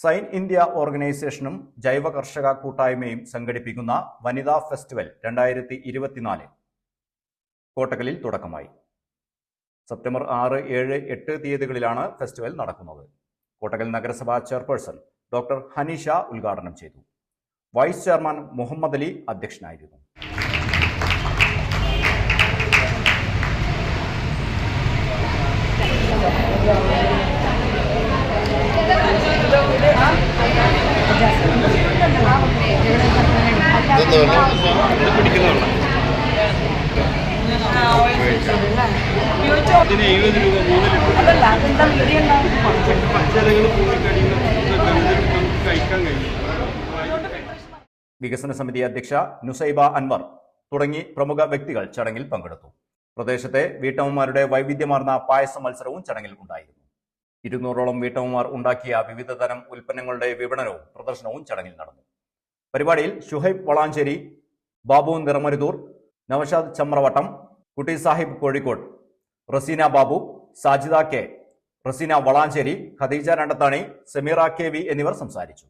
Sign India ഓർഗനൈസേഷനും ജൈവ കർഷക കൂട്ടായ്മയും സംഘടിപ്പിക്കുന്ന വനിതാ ഫെസ്റ്റിവൽ രണ്ടായിരത്തി ഇരുപത്തിനാല് കോട്ടക്കലിൽ തുടക്കമായി. സെപ്റ്റംബർ ആറ് ഏഴ് എട്ട് തീയതികളിലാണ് ഫെസ്റ്റിവൽ നടക്കുന്നത്. കോട്ടക്കൽ നഗരസഭാ ചെയർപേഴ്സൺ ഡോക്ടർ ഹനീഷ ഉദ്ഘാടനം ചെയ്തു. വൈസ് ചെയർമാൻ മുഹമ്മദ് അലി അധ്യക്ഷനായിരുന്നു. ഇതിന് എഴുപത് രൂപ മൂന്ന് ലിറ്റർ പച്ചക്കറികൾ പൂക്കടികൾ നമുക്ക് കഴിക്കാൻ കഴിയും. വികസന സമിതി അധ്യക്ഷ നുസൈബ അൻവർ തുടങ്ങി പ്രമുഖ വ്യക്തികൾ ചടങ്ങിൽ പങ്കെടുത്തു. പ്രദേശത്തെ വീട്ടമ്മമാരുടെ വൈവിധ്യമാർന്ന പായസ മത്സരവും ചടങ്ങിൽ ഉണ്ടായിരുന്നു. ഇരുന്നൂറോളം വീട്ടമ്മമാർ ഉണ്ടാക്കിയ വിവിധതരം ഉൽപ്പന്നങ്ങളുടെ വിപണനവും പ്രദർശനവും ചടങ്ങിൽ നടന്നു. പരിപാടിയിൽ Shuhaib Valanchery Babu Niramaruthur Navashad Chamravattam Kutty Sahib Kozhikode Raseena Babu Sajida K Raseena Valanchery Khadeeja Randathani Sameera K V എന്നിവർ സംസാരിച്ചു.